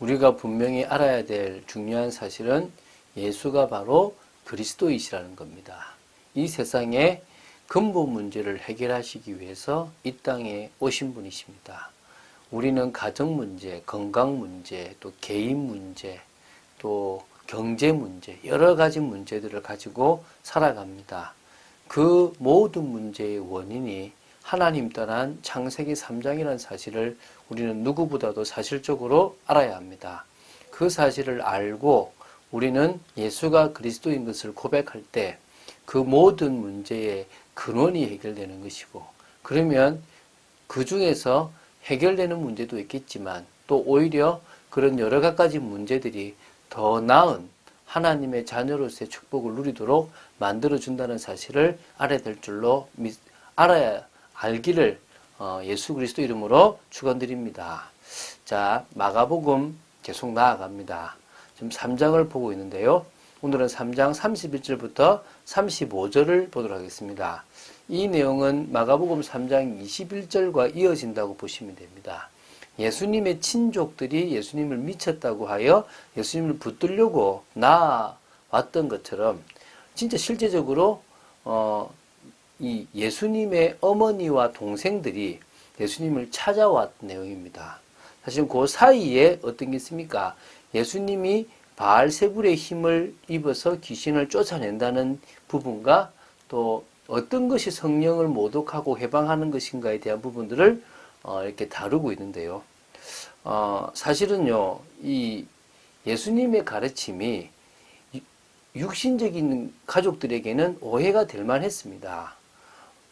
우리가 분명히 알아야 될 중요한 사실은 예수가 바로 그리스도이시라는 겁니다. 이 세상의 근본 문제를 해결하시기 위해서 이 땅에 오신 분이십니다. 우리는 가정 문제, 건강 문제, 또 개인 문제, 또 경제 문제, 여러 가지 문제들을 가지고 살아갑니다. 그 모든 문제의 원인이 하나님 떠난 창세기 3장이라는 사실을 우리는 누구보다도 사실적으로 알아야 합니다. 그 사실을 알고 우리는 예수가 그리스도인 것을 고백할 때 그 모든 문제의 근원이 해결되는 것이고 그러면 그 중에서 해결되는 문제도 있겠지만 또 오히려 그런 여러 가지 문제들이 더 나은 하나님의 자녀로서의 축복을 누리도록 만들어준다는 사실을 알아야 될 줄로 알아야 알기를 어, 예수 그리스도 이름으로 축원드립니다. 자 마가복음 계속 나아갑니다. 지금 3장을 보고 있는데요. 오늘은 3장 31절부터 35절을 보도록 하겠습니다. 이 내용은 마가복음 3장 21절과 이어진다고 보시면 됩니다. 예수님의 친족들이 예수님을 미쳤다고 하여 예수님을 붙들려고 나왔던 것처럼 진짜 실제적으로 어, 이 예수님의 어머니와 동생들이 예수님을 찾아왔던 내용입니다. 사실 그 사이에 어떤 게 있습니까? 예수님이 바알세불의 힘을 입어서 귀신을 쫓아낸다는 부분과 또 어떤 것이 성령을 모독하고 해방하는 것인가에 대한 부분들을 어, 이렇게 다루고 있는데요. 어, 사실은요, 이 예수님의 가르침이 육신적인 가족들에게는 오해가 될 만했습니다.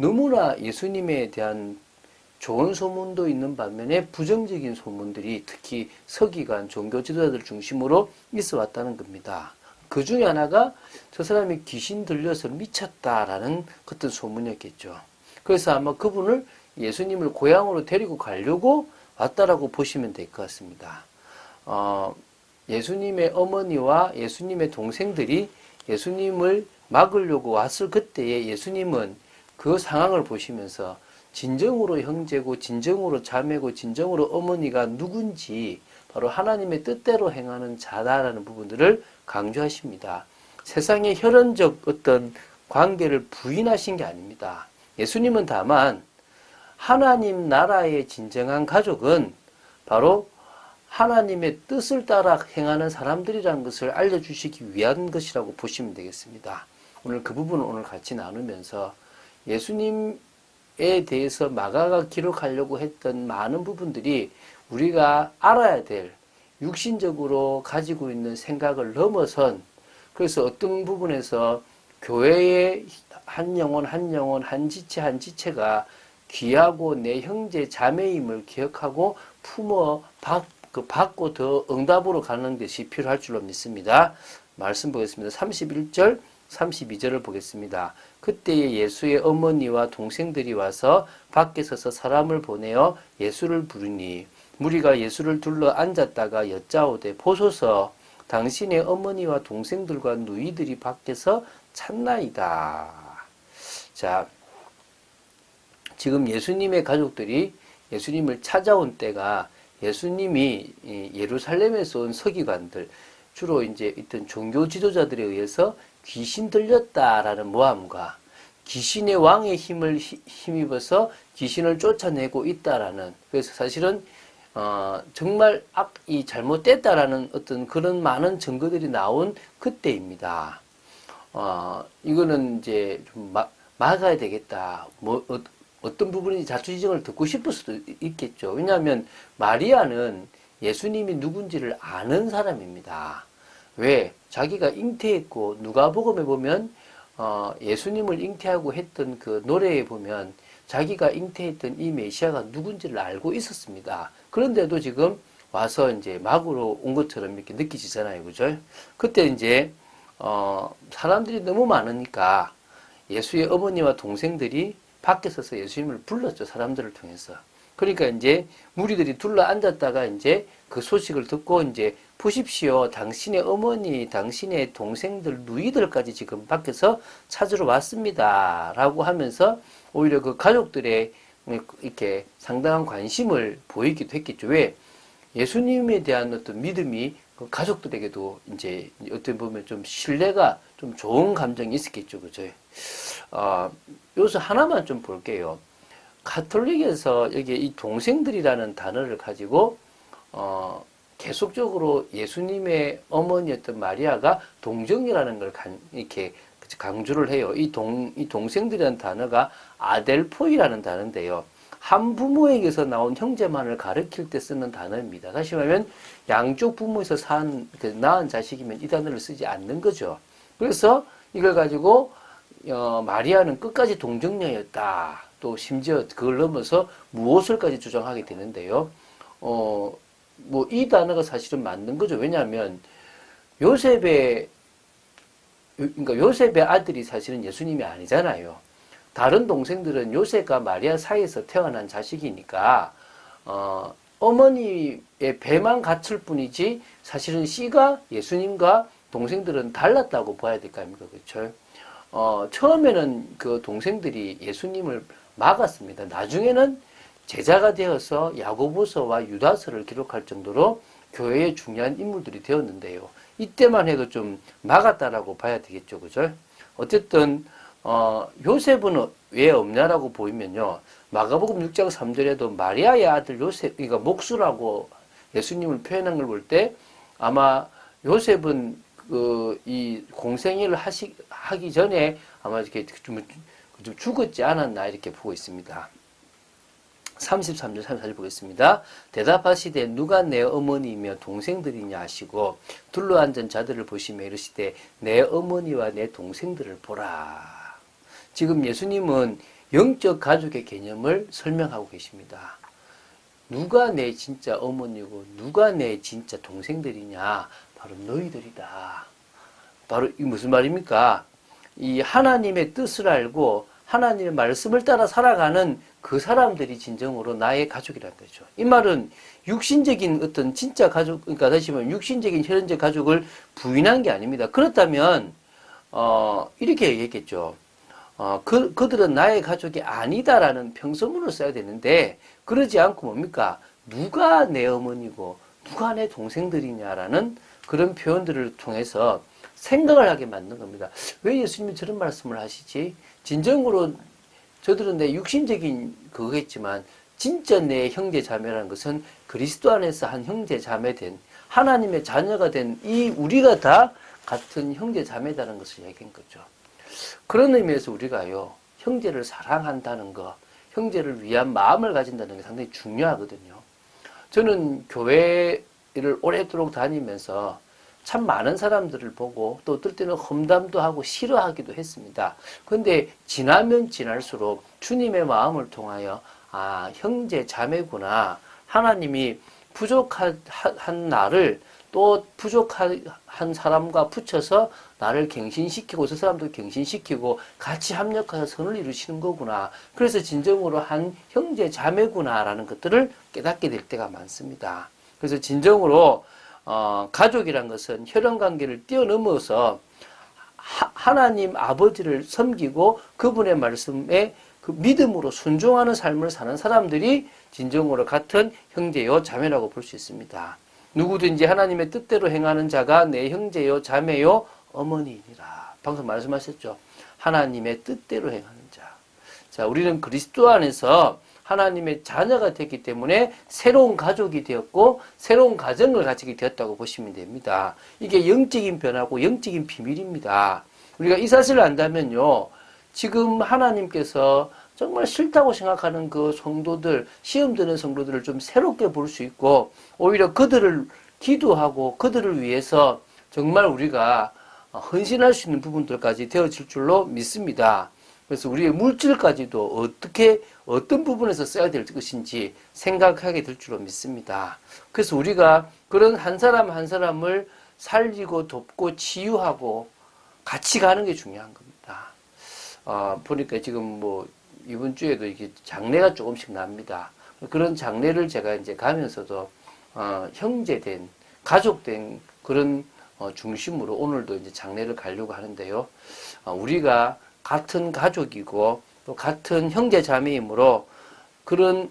너무나 예수님에 대한 좋은 소문도 있는 반면에 부정적인 소문들이 특히 서기관, 종교 지도자들 중심으로 있어 왔다는 겁니다. 그 중에 하나가 저 사람이 귀신 들려서 미쳤다라는 어떤 소문이었겠죠. 그래서 아마 그분을 예수님을 고향으로 데리고 가려고 왔다라고 보시면 될 것 같습니다. 어, 예수님의 어머니와 예수님의 동생들이 예수님을 막으려고 왔을 그때에 예수님은 그 상황을 보시면서 진정으로 형제고 진정으로 자매고 진정으로 어머니가 누군지 바로 하나님의 뜻대로 행하는 자다라는 부분들을 강조하십니다. 세상의 혈연적 어떤 관계를 부인하신 게 아닙니다. 예수님은 다만 하나님 나라의 진정한 가족은 바로 하나님의 뜻을 따라 행하는 사람들이라는 것을 알려주시기 위한 것이라고 보시면 되겠습니다. 오늘 그 부분을 오늘 같이 나누면서 예수님 에 대해서 마가가 기록하려고 했던 많은 부분들이 우리가 알아야 될 육신적으로 가지고 있는 생각을 넘어선 그래서 어떤 부분에서 교회의 한 영혼 한 영혼 한 지체 한 지체가 귀하고 내 형제 자매임을 기억하고 품어 받, 그 받고 더 응답으로 가는 것이 필요할 줄로 믿습니다. 말씀 보겠습니다. 31절 32절을 보겠습니다. 그때에 예수의 어머니와 동생들이 와서 밖에 서서 사람을 보내어 예수를 부르니 무리가 예수를 둘러 앉았다가 여짜오되 보소서 당신의 어머니와 동생들과 누이들이 밖에서 찾나이다. 자, 지금 예수님의 가족들이 예수님을 찾아온 때가 예수님이 예루살렘에서 온 서기관들, 주로 이제 있던 종교 지도자들에 의해서 귀신 들렸다라는 모함과 귀신의 왕의 힘을 힘입어서 귀신을 쫓아내고 있다라는 그래서 사실은 어, 정말 악이 잘못됐다라는 어떤 그런 많은 증거들이 나온 그때입니다. 어, 이거는 이제 좀 막, 막아야 되겠다. 뭐 어, 어떤 부분인지 자초지정을 듣고 싶을 수도 있겠죠. 왜냐하면 마리아는 예수님이 누군지를 아는 사람입니다. 왜? 자기가 잉태했고 누가복음에 보면 어, 예수님을 잉태하고 했던 그 노래에 보면 자기가 잉태했던 이 메시아가 누군지를 알고 있었습니다. 그런데도 지금 와서 이제 막으로 온 것처럼 이렇게 느끼지잖아요. 그죠? 그때 이제, 어, 사람들이 너무 많으니까 예수의 어머니와 동생들이 밖에 서서 예수님을 불렀죠. 사람들을 통해서. 그러니까 이제 무리들이 둘러 앉았다가 이제 그 소식을 듣고 이제 보십시오. 당신의 어머니, 당신의 동생들, 누이들까지 지금 밖에서 찾으러 왔습니다. 라고 하면서 오히려 그 가족들의 이렇게 상당한 관심을 보이기도 했겠죠. 왜? 예수님에 대한 어떤 믿음이 그 가족들에게도 이제 어떻게 보면 좀 신뢰가 좀 좋은 감정이 있었겠죠, 그죠? 어, 여기서 하나만 좀 볼게요. 가톨릭에서 여기 이 동생들이라는 단어를 가지고 어, 계속적으로 예수님의 어머니였던 마리아가 동정이라는 걸 간, 이렇게 강조를 해요. 이 동, 이 동생들이라는 단어가 아델포이라는 단어인데요. 한 부모에게서 나온 형제만을 가르칠 때 쓰는 단어입니다. 다시 말하면 양쪽 부모에서 산, 그 낳은 자식이면 이 단어를 쓰지 않는 거죠. 그래서 이걸 가지고 어, 마리아는 끝까지 동정녀였다. 또 심지어 그걸 넘어서 무엇을까지 주장하게 되는데요. 어, 뭐 이 단어가 사실은 맞는 거죠. 왜냐하면 요셉의 그러니까 요셉의 아들이 사실은 예수님이 아니잖아요. 다른 동생들은 요셉과 마리아 사이에서 태어난 자식이니까 어, 어머니의 배만 갖출 뿐이지 사실은 씨가 예수님과 동생들은 달랐다고 봐야 될 거 아닙니까? 그렇죠? 어, 처음에는 그 동생들이 예수님을 막았습니다. 나중에는 제자가 되어서 야고보서와 유다서를 기록할 정도로 교회의 중요한 인물들이 되었는데요. 이때만 해도 좀 막았다라고 봐야 되겠죠. 그죠? 어쨌든 어, 요셉은 왜 없냐라고 보이면요. 마가복음 6장 3절에도 마리아의 아들 요셉, 그러니까 목수라고 예수님을 표현한 걸 볼 때 아마 요셉은 그 이 공생애를 하시 하기 전에 아마 이렇게 좀, 좀 죽었지 않았나 이렇게 보고 있습니다. 33절 34절 보겠습니다. 대답하시되 누가 내 어머니이며 동생들이냐 하시고 둘러앉은 자들을 보시며 이르시되 내 어머니와 내 동생들을 보라. 지금 예수님은 영적 가족의 개념을 설명하고 계십니다. 누가 내 진짜 어머니고 누가 내 진짜 동생들이냐? 바로 너희들이다. 바로 이 무슨 말입니까? 이 하나님의 뜻을 알고 하나님의 말씀을 따라 살아가는 그 사람들이 진정으로 나의 가족이라는 거죠. 이 말은 육신적인 어떤 진짜 가족, 그러니까 다시 말하면 육신적인 혈연적 가족을 부인한 게 아닙니다. 그렇다면, 어, 이렇게 얘기했겠죠. 어, 그, 그들은 나의 가족이 아니다라는 평서문을 써야 되는데, 그러지 않고 뭡니까? 누가 내 어머니고, 누가 내 동생들이냐라는 그런 표현들을 통해서 생각을 하게 만든 겁니다. 왜 예수님이 저런 말씀을 하시지? 진정으로 저들은 내 육신적인 그거겠지만 진짜 내 형제 자매라는 것은 그리스도 안에서 한 형제 자매된 하나님의 자녀가 된 이 우리가 다 같은 형제 자매다는 것을 얘기한 거죠. 그런 의미에서 우리가요 형제를 사랑한다는 거, 형제를 위한 마음을 가진다는 게 상당히 중요하거든요. 저는 교회를 오랫도록 다니면서 참 많은 사람들을 보고 또 어떨 때는 험담도 하고 싫어하기도 했습니다. 그런데 지나면 지날수록 주님의 마음을 통하여 아 형제 자매구나 하나님이 부족한 나를 또 부족한 사람과 붙여서 나를 갱신시키고 저 사람도 갱신시키고 같이 합력하여 선을 이루시는 거구나. 그래서 진정으로 한 형제 자매구나라는 것들을 깨닫게 될 때가 많습니다. 그래서 진정으로 어, 가족이란 것은 혈연 관계를 뛰어넘어서 하, 나님 아버지를 섬기고 그분의 말씀에 그 믿음으로 순종하는 삶을 사는 사람들이 진정으로 같은 형제요 자매라고 볼 수 있습니다. 누구든지 하나님의 뜻대로 행하는 자가 내 형제요 자매요 어머니이니라. 방금 말씀하셨죠. 하나님의 뜻대로 행하는 자. 자, 우리는 그리스도 안에서 하나님의 자녀가 됐기 때문에 새로운 가족이 되었고 새로운 가정을 가지게 되었다고 보시면 됩니다. 이게 영적인 변화고 영적인 비밀입니다. 우리가 이 사실을 안다면요. 지금 하나님께서 정말 싫다고 생각하는 그 성도들, 시험 드는 성도들을 좀 새롭게 볼 수 있고 오히려 그들을 기도하고 그들을 위해서 정말 우리가 헌신할 수 있는 부분들까지 되어질 줄로 믿습니다. 그래서 우리의 물질까지도 어떻게 어떤 부분에서 써야 될 것인지 생각하게 될 줄로 믿습니다. 그래서 우리가 그런 한 사람 한 사람을 살리고 돕고 치유하고 같이 가는 게 중요한 겁니다. 어, 보니까 지금 뭐 이번 주에도 이게 장례가 조금씩 납니다. 그런 장례를 제가 이제 가면서도 어, 형제된 가족된 그런 어, 중심으로 오늘도 이제 장례를 가려고 하는데요. 어, 우리가 같은 가족이고 또 같은 형제 자매이므로 그런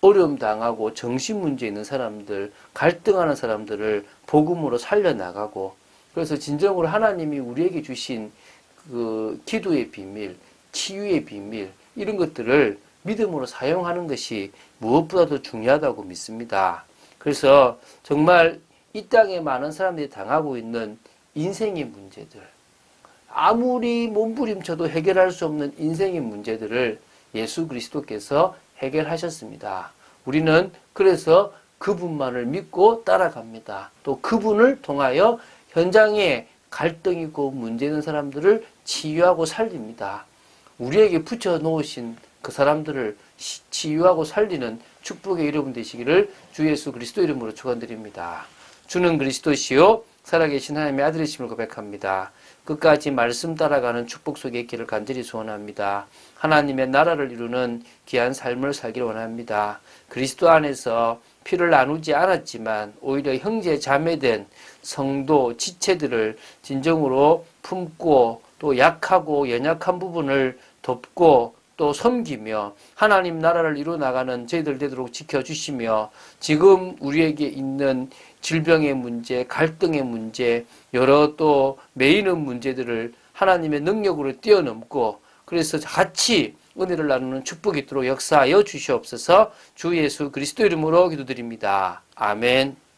어려움 당하고 정신 문제 있는 사람들, 갈등하는 사람들을 복음으로 살려나가고 그래서 진정으로 하나님이 우리에게 주신 그 기도의 비밀, 치유의 비밀 이런 것들을 믿음으로 사용하는 것이 무엇보다도 중요하다고 믿습니다. 그래서 정말 이 땅에 많은 사람들이 당하고 있는 인생의 문제들, 아무리 몸부림쳐도 해결할 수 없는 인생의 문제들을 예수 그리스도께서 해결하셨습니다. 우리는 그래서 그분만을 믿고 따라갑니다. 또 그분을 통하여 현장에 갈등 있고 문제 있는 사람들을 치유하고 살립니다. 우리에게 붙여 놓으신 그 사람들을 시- 치유하고 살리는 축복의 여러분 되시기를 주 예수 그리스도 이름으로 축원드립니다. 주는 그리스도시요 살아계신 하나님의 아들이심을 고백합니다. 끝까지 말씀 따라가는 축복 속에 있기를 간절히 소원합니다. 하나님의 나라를 이루는 귀한 삶을 살기를 원합니다. 그리스도 안에서 피를 나누지 않았지만 오히려 형제 자매된 성도 지체들을 진정으로 품고 또 약하고 연약한 부분을 돕고 또 섬기며 하나님 나라를 이루 나가는 저희들 되도록 지켜주시며 지금 우리에게 있는 질병의 문제, 갈등의 문제, 여러 또 메이는 문제들을 하나님의 능력으로 뛰어넘고 그래서 같이 은혜를 나누는 축복이 있도록 역사하여 주시옵소서 주 예수 그리스도 이름으로 기도드립니다. 아멘.